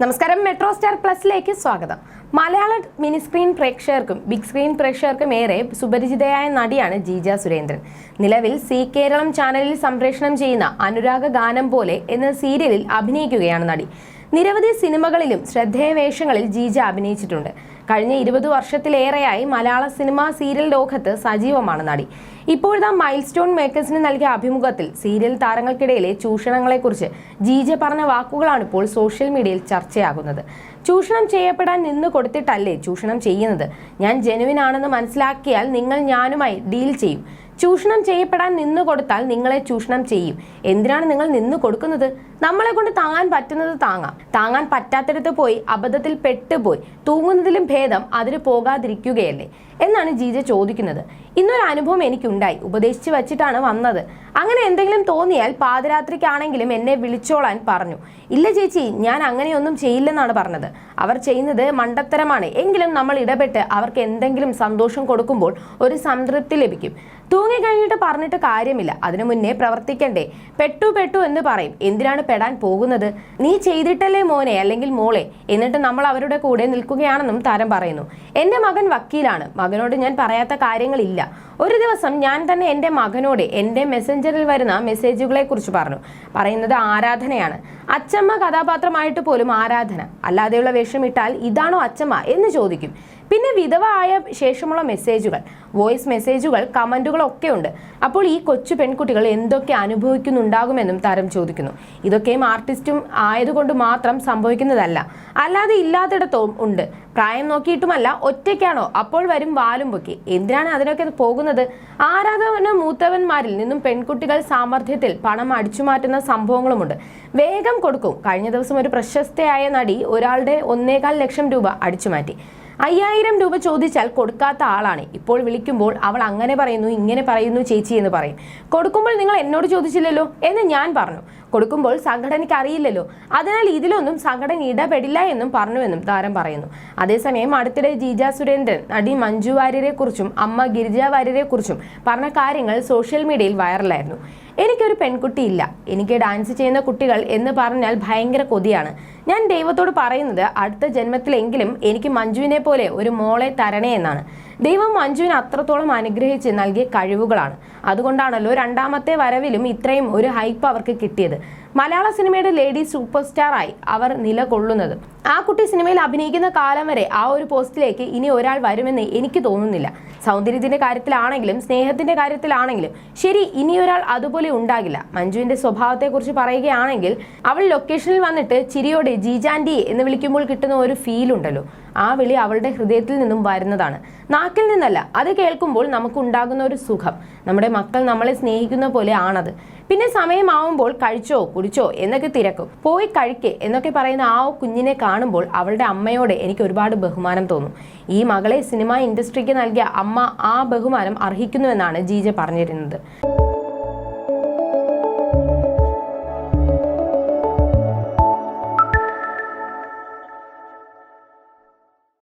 നമസ്കാരം metro star പ്ലസിലേക്ക് സ്വാഗതം. മലയാള മിനി സ്ക്രീൻ പ്രേക്ഷകർക്കും ബിഗ് സ്ക്രീൻ പ്രേക്ഷകർക്കും ഏറെ സുപരിചിതയായ നടിയാണ് ജീജ സുരേന്ദ്രൻ. നിലവിൽ സി കേരളം ചാനലിൽ സംപ്രേഷണം ചെയ്യുന്ന അനുരാഗ ഗാനം പോലെ എന്ന സീരിയലിൽ അഭിനയിക്കുകയാണ് നടി. നിരവധി സിനിമകളിലും ശ്രദ്ധേയ വേഷങ്ങളിൽ ജീജ അഭിനയിച്ചിട്ടുണ്ട്. കഴിഞ്ഞ ഇരുപത് വർഷത്തിലേറെയായി മലയാള സിനിമ സീരിയൽ ലോകത്ത് സജീവമാണ് നടി. ഇപ്പോഴത്തെ മൈൽ സ്റ്റോൺ മേക്കേഴ്സിന് നൽകിയ അഭിമുഖത്തിൽ സീരിയൽ താരങ്ങൾക്കിടയിലെ ചൂഷണങ്ങളെക്കുറിച്ച് ജീജ പറഞ്ഞ വാക്കുകളാണ് ഇപ്പോൾ സോഷ്യൽ മീഡിയയിൽ ചർച്ചയാകുന്നത്. ചൂഷണം ചെയ്യപ്പെടാൻ നിന്ന് കൊടുത്തിട്ടല്ലേ ചൂഷണം ചെയ്യുന്നത്? ഞാൻ ജനുവിനാണെന്ന് മനസ്സിലാക്കിയാൽ നിങ്ങൾ ഞാനുമായി ഡീൽ ചെയ്യും. ചൂഷണം ചെയ്യപ്പെടാൻ നിന്നു കൊടുത്താൽ നിങ്ങളെ ചൂഷണം ചെയ്യും. എന്തിനാണ് നിങ്ങൾ നിന്നു കൊടുക്കുന്നത്? നമ്മളെ കൊണ്ട് താങ്ങാൻ പറ്റുന്നത് താങ്ങാം. താങ്ങാൻ പറ്റാത്തിടത്ത് പോയി അബദ്ധത്തിൽ പെട്ടുപോയി തൂങ്ങുന്നതിലും ഭേദം അതിന് പോകാതിരിക്കുകയല്ലേ? എന്നാണ് ജീജ ചോദിക്കുന്നത്. ഇന്നൊരു അനുഭവം എനിക്കുണ്ടായി. ഉപദേശിച്ച് വച്ചിട്ടാണ് വന്നത്. അങ്ങനെ എന്തെങ്കിലും തോന്നിയാൽ പാതിരാത്രിക്കാണെങ്കിലും എന്നെ വിളിച്ചോളാൻ പറഞ്ഞു. ഇല്ല ചേച്ചി ഞാൻ അങ്ങനെയൊന്നും ചെയ്യില്ലെന്നാണ് പറഞ്ഞത്. അവർ ചെയ്യുന്നത് മണ്ടത്തരമാണ്. എങ്കിലും നമ്മൾ ഇടപെട്ട് അവർക്ക് എന്തെങ്കിലും സന്തോഷം കൊടുക്കുമ്പോൾ ഒരു സംതൃപ്തി ലഭിക്കും. തൂങ്ങി കഴിഞ്ഞിട്ട് പറഞ്ഞിട്ട് കാര്യമില്ല. അതിനു മുന്നേ പ്രവർത്തിക്കണ്ടേ. പെട്ടു പെട്ടു എന്ന് പറയും. എന്തിനാണ് പെടാൻ പോകുന്നത്? നീ ചെയ്തിട്ടല്ലേ മോനെ? അല്ലെങ്കിൽ മോളെ? എന്നിട്ട് നമ്മൾ അവരുടെ കൂടെ നിൽക്കുകയാണെന്നും താരം പറയുന്നു. എന്റെ മകൻ വക്കീലാണ്. മകനോട് ഞാൻ പറയാത്ത കാര്യങ്ങളില്ല. ഒരു ദിവസം ഞാൻ തന്നെ എന്റെ മകനോട് എന്റെ മെസ്സഞ്ചറിൽ വരുന്ന മെസ്സേജുകളെ കുറിച്ച് പറഞ്ഞു. പറയുന്നത് ആരാധനയാണ്. അച്ചമ്മ കഥാപാത്രമായിട്ട് പോലും ആരാധന. അല്ലാതെയുള്ള വേഷമിട്ടാൽ ഇതാണോ അച്ചമ്മ എന്ന് ചോദിക്കും. പിന്നെ വിധവ ആയ ശേഷമുള്ള മെസ്സേജുകൾ വോയിസ് മെസ്സേജുകൾ കമന്റുകൾ ഒക്കെ ഉണ്ട്. അപ്പോൾ ഈ കൊച്ചു പെൺകുട്ടികൾ എന്തൊക്കെ അനുഭവിക്കുന്നുണ്ടാകുമെന്നും താരം ചോദിക്കുന്നു. ഇതൊക്കെയും ആർട്ടിസ്റ്റും ആയതുകൊണ്ട് മാത്രം സംഭവിക്കുന്നതല്ല. അല്ലാതെ ഇല്ലാത്തിടത്തും ഉണ്ട്. പ്രായം നോക്കിയിട്ടുമല്ല ഒറ്റയ്ക്കാണോ? അപ്പോൾ വരും വാലും പൊക്കി എന്തിനാണ് അതിനൊക്കെ പോകുന്നത്? ആരാധന മൂത്തവന്മാരിൽ നിന്നും പെൺകുട്ടികൾ സാമർഥ്യത്തിൽ പണം അടിച്ചുമാറ്റുന്ന സംഭവങ്ങളുമുണ്ട്. വേഗം കൊടുക്കും. കഴിഞ്ഞ ദിവസം ഒരു പ്രശസ്തയായ നടി ഒരാളുടെ ഒന്നേകാൽ ലക്ഷം രൂപ അടിച്ചു മാറ്റി അയ്യായിരം രൂപ ചോദിച്ചാൽ കൊടുക്കാത്ത ആളാണ്. ഇപ്പോൾ വിളിക്കുമ്പോൾ അവൾ അങ്ങനെ പറയുന്നു ഇങ്ങനെ പറയുന്നു ചേച്ചി എന്ന് പറയും. കൊടുക്കുമ്പോൾ നിങ്ങൾ എന്നോട് ചോദിച്ചില്ലല്ലോ എന്ന് ഞാൻ പറഞ്ഞു. കൊടുക്കുമ്പോൾ സംഘടനയ്ക്ക് അറിയില്ലല്ലോ. അതിനാൽ ഇതിലൊന്നും സംഘടന ഇടപെടില്ല എന്നും പറഞ്ഞുവെന്നും താരം പറയുന്നു. അതേസമയം അടുത്തിടെ ജീജ സുരേന്ദ്രൻ നടി മഞ്ജു വാര്യരെ കുറിച്ചും അമ്മ ഗിരിജ വാര്യരെ കുറിച്ചും പറഞ്ഞ കാര്യങ്ങൾ സോഷ്യൽ മീഡിയയിൽ വൈറലായിരുന്നു. എനിക്കൊരു പെൺകുട്ടിയില്ല എനിക്ക് ഡാൻസ് ചെയ്യുന്ന കുട്ടികൾ എന്ന് പറഞ്ഞാൽ ഭയങ്കര കൊതിയാണ്. ഞാൻ ദൈവത്തോട് പറയുന്നത് അടുത്ത ജന്മത്തിലെങ്കിലും എനിക്ക് മഞ്ജുവിനെ പോലെ ഒരു മോളെ തരണേ എന്നാണ്. ദൈവം മഞ്ജുവിനെ അത്രത്തോളം അനുഗ്രഹിച്ച് നൽകിയ കഴിവുകളാണ്. അതുകൊണ്ടാണല്ലോ രണ്ടാമത്തെ വരവിലും ഇത്രയും ഒരു ഹൈപ്പ് അവർക്ക് കിട്ടിയത്. മലയാള സിനിമയുടെ ലേഡി സൂപ്പർ സ്റ്റാറായി അവർ നിലകൊള്ളുന്നത്. ആ കുട്ടി സിനിമയിൽ അഭിനയിക്കുന്ന കാലം വരെ ആ ഒരു പോസ്റ്റിലേക്ക് ഇനി ഒരാൾ വരുമെന്ന് എനിക്ക് തോന്നുന്നില്ല. സൗന്ദര്യത്തിന്റെ കാര്യത്തിലാണെങ്കിലും സ്നേഹത്തിന്റെ കാര്യത്തിലാണെങ്കിലും ശരി ഇനി ഒരാൾ അതുപോലെ ഉണ്ടാകില്ല. മഞ്ജുവിന്റെ സ്വഭാവത്തെക്കുറിച്ച് പറയുകയാണെങ്കിൽ അവൾ ലൊക്കേഷനിൽ വന്നിട്ട് ചിരിയോടെ ജീജാൻഡി എന്ന് വിളിക്കുമ്പോൾ കിട്ടുന്ന ഒരു ഫീൽ ഉണ്ടല്ലോ. ആ വിളി അവളുടെ ഹൃദയത്തിൽ നിന്നും വരുന്നതാണ്. നാക്കിൽ നിന്നല്ല അത് കേൾക്കുമ്പോൾ നമുക്കുണ്ടാകുന്ന ഒരു സുഖം. നമ്മുടെ മക്കൾ നമ്മളെ സ്നേഹിക്കുന്ന പോലെ ആണത്. പിന്നെ സമയമാവുമ്പോൾ കഴിച്ചോ കുടിച്ചോ എന്നൊക്കെ തിരക്കും. പോയി കഴിക്കേ എന്നൊക്കെ പറയുന്ന ആ കുഞ്ഞിനെ കാണുമ്പോൾ അവളുടെ അമ്മയോട് എനിക്ക് ഒരുപാട് ബഹുമാനം തോന്നും. ഈ മകളെ സിനിമ ഇൻഡസ്ട്രിക്ക് നൽകിയ അമ്മ ആ ബഹുമാനം അർഹിക്കുന്നുവെന്നാണ് ജീജ പറഞ്ഞിരുന്നത്.